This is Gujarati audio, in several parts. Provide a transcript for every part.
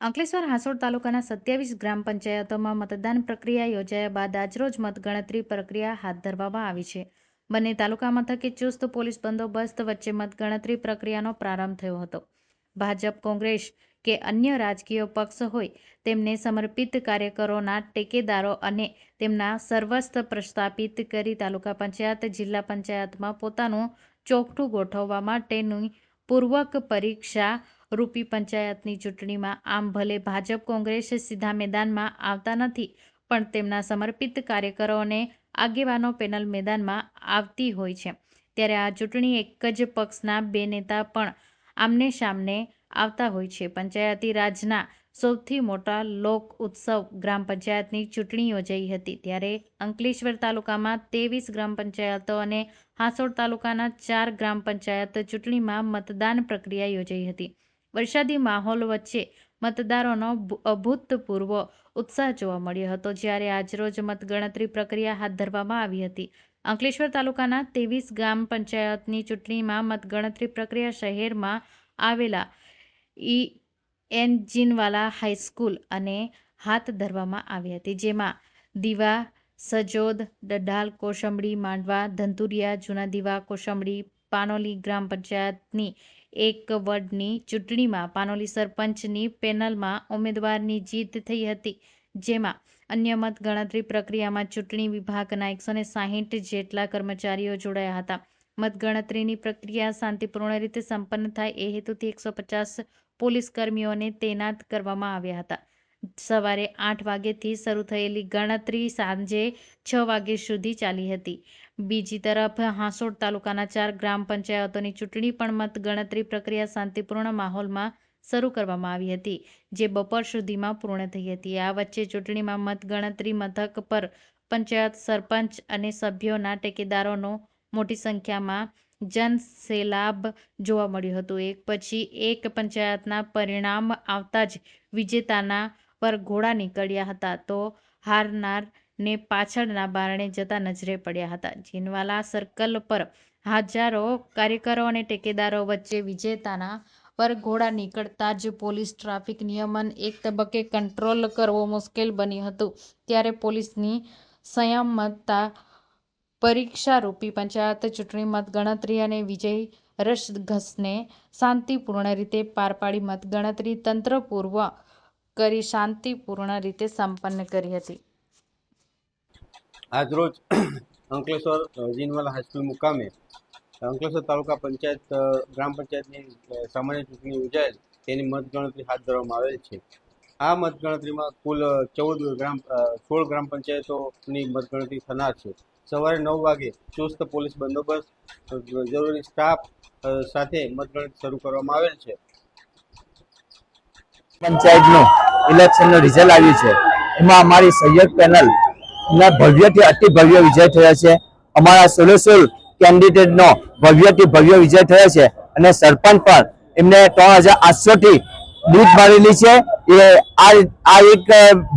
અંકલેશ્વર હાંસોડ તાલુકાના સત્યાવીસ ગ્રામ પંચાયતોમાં મતદાન પ્રક્રિયા યોજાયા બાદ આજરોજ મતગણતરી પ્રક્રિયા હાથ ધરવામાં આવી છે. બંને તાલુકા મથકે ચુસ્ત પોલીસ બંદોબસ્ત વચ્ચે મતગણતરી પ્રક્રિયાનો પ્રારંભ થયો હતો. ભાજપ, કોંગ્રેસ કે અન્ય રાજકીય પક્ષ હોય તેમને સમર્પિત કાર્યકરોના ટેકેદારો અને તેમના સર્વસ્વ પ્રસ્થાપિત કરી તાલુકા પંચાયત, જિલ્લા પંચાયતમાં પોતાનું ચોકઠું ગોઠવવા માટેની પૂર્વક પરીક્ષા રૂપી પંચાયતની ચૂંટણીમાં આમ ભલે ભાજપ કોંગ્રેસ સીધા મેદાનમાં આવતા નથી, પણ તેમના સમર્પિત કાર્યકરો અને આગેવાનો પેનલ મેદાનમાં આવતી હોય છે. ત્યારે આ ચૂંટણી એક જ પક્ષના બે નેતા પણ આમને સામને આવતા હોય છે. પંચાયતી રાજના સૌથી મોટા લોક ઉત્સવ ગ્રામ પંચાયતની ચૂંટણી યોજાઈ હતી. ત્યારે અંકલેશ્વર તાલુકામાં ત્રેવીસ ગ્રામ પંચાયતો અને હાંસોડ તાલુકાના ચાર ગ્રામ પંચાયત ચૂંટણીમાં મતદાન પ્રક્રિયા યોજાઈ હતી. વરસાદી માહોલ વચ્ચે મતદારોનો અભૂતપૂર્વ ઉત્સાહ જોવા મળ્યો હતો. જ્યારે આજરોજ મતગણતરી પ્રક્રિયા હાથ ધરવામાં આવી હતી. અંકલેશ્વર તાલુકાના ત્રેવીસ ગ્રામ પંચાયતની ચૂંટણીમાં મતગણતરી પ્રક્રિયા શહેરમાં આવેલા ઈ એન્જિનવાલા હાઈસ્કૂલ અને હાથ ધરવામાં આવી હતી. જેમાં દીવા, સજોદ ડઢાલ કોશંબડી માંડવા, ધંતુરિયા, જૂના દીવા કોશંબડી પાનોલી ગ્રામ પંચાયતની એક વોર્ડની ચૂંટણીમાં પાનોલી સરપંચની પેનલમાં ઉમેદવારની જીત થઈ હતી. જેમાં અન્ય મત ગણતરી પ્રક્રિયામાં ચૂંટણી વિભાગના એકસો ને સાહીઠ જેટલા કર્મચારીઓ જોડાયા હતા. મતગણતરીની પ્રક્રિયા શાંતિપૂર્ણ રીતે સંપન્ન થાય એ હેતુથી એકસો પચાસ પોલીસ કર્મીઓને તૈનાત કરવામાં આવ્યા હતા. સવારે આઠ વાગ્યેથી શરૂ થયેલી ગણતરી સાંજે છ વાગ્યા સુધી ચાલી હતી. બીજી તરફ હાંસોડ તાલુકાના ચાર ગ્રામ પંચાયતોની ચૂંટણી પણ મતગણતરી પ્રક્રિયા શાંતિપૂર્ણ માહોલમાં શરૂ કરવામાં આવી હતી, જે બપોર સુધીમાં પૂર્ણ થઈ હતી. આ વચ્ચે ચૂંટણીમાં મતગણતરી મથક પર પંચાયત સરપંચ અને સભ્યોના ટેકેદારોનો મોટી સંખ્યામાં જનસેલાબ જોવા મળ્યું હતું. એક પછી એક પંચાયતના પરિણામ આવતા જ વિજેતાના પર ઘોડા નીકળ્યા હતા. તો હારનાર ને પાછળના બારણે જતા નજરે પડ્યા હતા. જીનવાલા સર્કલ પર હજારો કાર્યકરો અને ટેકેદારો વચ્ચે વિજેતાના પર ઘોડા નીકળતા જ પોલીસ ટ્રાફિક નિયમન એક તબક્કે કંટ્રોલ કરવો મુશ્કેલ બન્યું હતું. ત્યારે પોલીસની સંયમતા પરીક્ષારૂપી પંચાયત ચૂંટણી મતગણતરી અને વિજય રસઘસને શાંતિપૂર્ણ રીતે પાર પાડી મતગણતરી તંત્ર પૂર્વ કરી શાંતિપૂર્ણ રીતે સંપન્ન કરી હતી. આજરોજ અંકલેશ્વર જીનવાલા હાઈસ્કૂલ મુકામે અંકલેશ્વર તાલુકા પંચાયત ગ્રામ પંચાયતની સામાન્ય ચૂંટણી યોજાયેલ, તેની મતગણતરી હાથ ધરવામાં આવેલ છે. આ મતગણતરીમાં કુલ ચૌદ ગ્રામ સોળ ગ્રામ પંચાયતોની મતગણતરી થનાર છે. સવારે નવ વાગે ચુસ્ત પોલીસ બંદોબસ્ત જરૂરી સ્ટાફ સાથે મતગણતરી શરૂ કરવામાં આવેલ છે. પંચાયતનું ઇલેક્શનનું રિઝલ્ટ આવ્યું છે. એમાં અમારી સહયોગ પેનલ ના, ભવ્યથી અતિ ભવ્ય વિજય થયો છે. અમારા સોલોસોલ કેન્ડિડેટનો ભવ્યથી ભવ્ય વિજય થયો છે. અને સરપંચ પણ એમને ત્રણ હજાર આઠસોથી દૂધ મારેલી છે. એ આ એક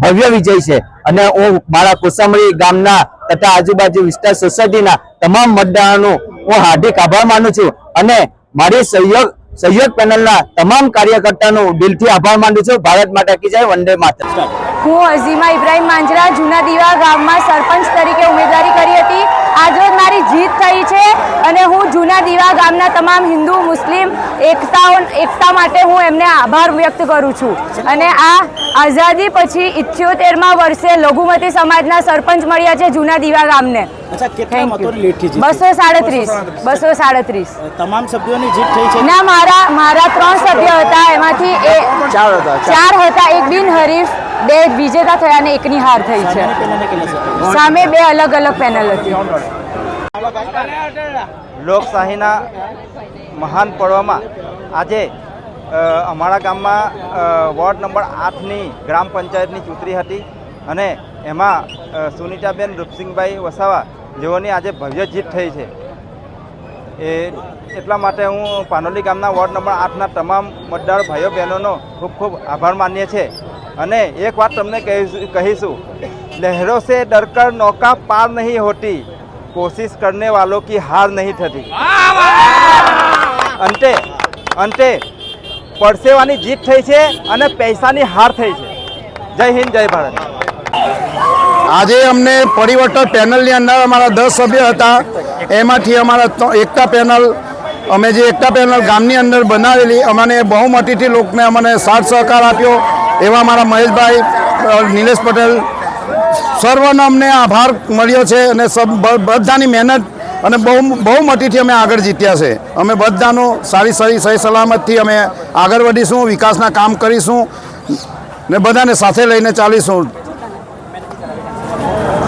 ભવ્ય વિજય છે. અને હું મારા કોસામડી ગામના તથા આજુબાજુ વિસ્તાર સોસાયટીના તમામ મતદારોનું હું હાર્દિક આભાર માનું છું. અને મારી સહયોગ સહયોગ પેનલના તમામ કાર્યકર્તાનો દિલથી આભાર માનું છું. ભારત માતા કી જય, વંદે માતરમ. હું અઝીમા ઇબ્રાહિમ માંજરા, જૂના દીવા ગામમાં સરપંચ તરીકે ઉમેદવારી કરી હતી. આજરોજ મારી જીત થઈ છે અને હું જૂના દીવા ગામના તમામ હિન્દુ, મુસ્લિમ, એકતાઓ, એકતા માટે હું એમને આભાર વ્યક્ત કરું છું. અને આ આઝાદી પછી ઇથ્યોતેરમાં વર્ષે લઘુમતી સમાજના સરપંચ મળ્યા છે જૂના દીવા ગામને. અચ્છા કેટલા. મતોની લીડથી જીતી? બસો સાડત્રીસ. બસો સાડત્રીસ. તમામ સભ્યોની જીત થઈ છે? ના મારા મારા ત્રણ સભ્ય હતા એમાંથી એ ચાર હતા ચાર. હતા એક બિનહરીફ બે વિજેતા થયા અને એકની હાર થઈ છે? સામે બે અલગ અલગ પેનલ હતી. લોકશાહીના મહાન પર્વમાં આજે અમારા ગામમાં વોર્ડ નંબર આઠની ગ્રામ પંચાયતની ચૂંટણી હતી અને એમાં સુનિતાબેન સુનીતાબેન રૂપસિંહભાઈ વસાવા જેઓની આજે ભવ્ય જીત થઈ છે. એ એટલા માટે હું પાનોલી ગામના વોર્ડ નંબર આઠના તમામ મતદાર ભાઈઓ બહેનોનો ખૂબ ખૂબ આભાર માનીએ છીએ. અને એક વાત તમને કહીશું. લહેરો સે ડરકર નૌકા પાર નહીં હોતી. કોશિશ કરને વાલો કી હાર નહીં થતી. અંતે અંતે, પરસેવાની જીત થઈ છે અને પૈસાની હાર થઈ છે. જય હિન્દ, જય ભારત. આજે અમને પરિવર્તન પેનલની અંદર અમારા દસ સભ્ય હતા. એમાંથી અમારા એકતા પેનલ, અમે જે એકતા પેનલ ગામની અંદર બનાવેલી, અમને બહુમતીથી લોકોને અમને સાથ સહકાર આપ્યો એવા અમારા મહેશભાઈ નિલેશ પટેલ. સર્વનો અમને આભાર મળ્યો છે અને બધાની મહેનત અને બહુ, બહુમતીથી અમે આગળ જીત્યા છે. અમે બધાનું સારી સારી, સહી સલામતથી અમે આગળ વધીશું, વિકાસના કામ કરીશું ને બધાને સાથે લઈને ચાલીશું.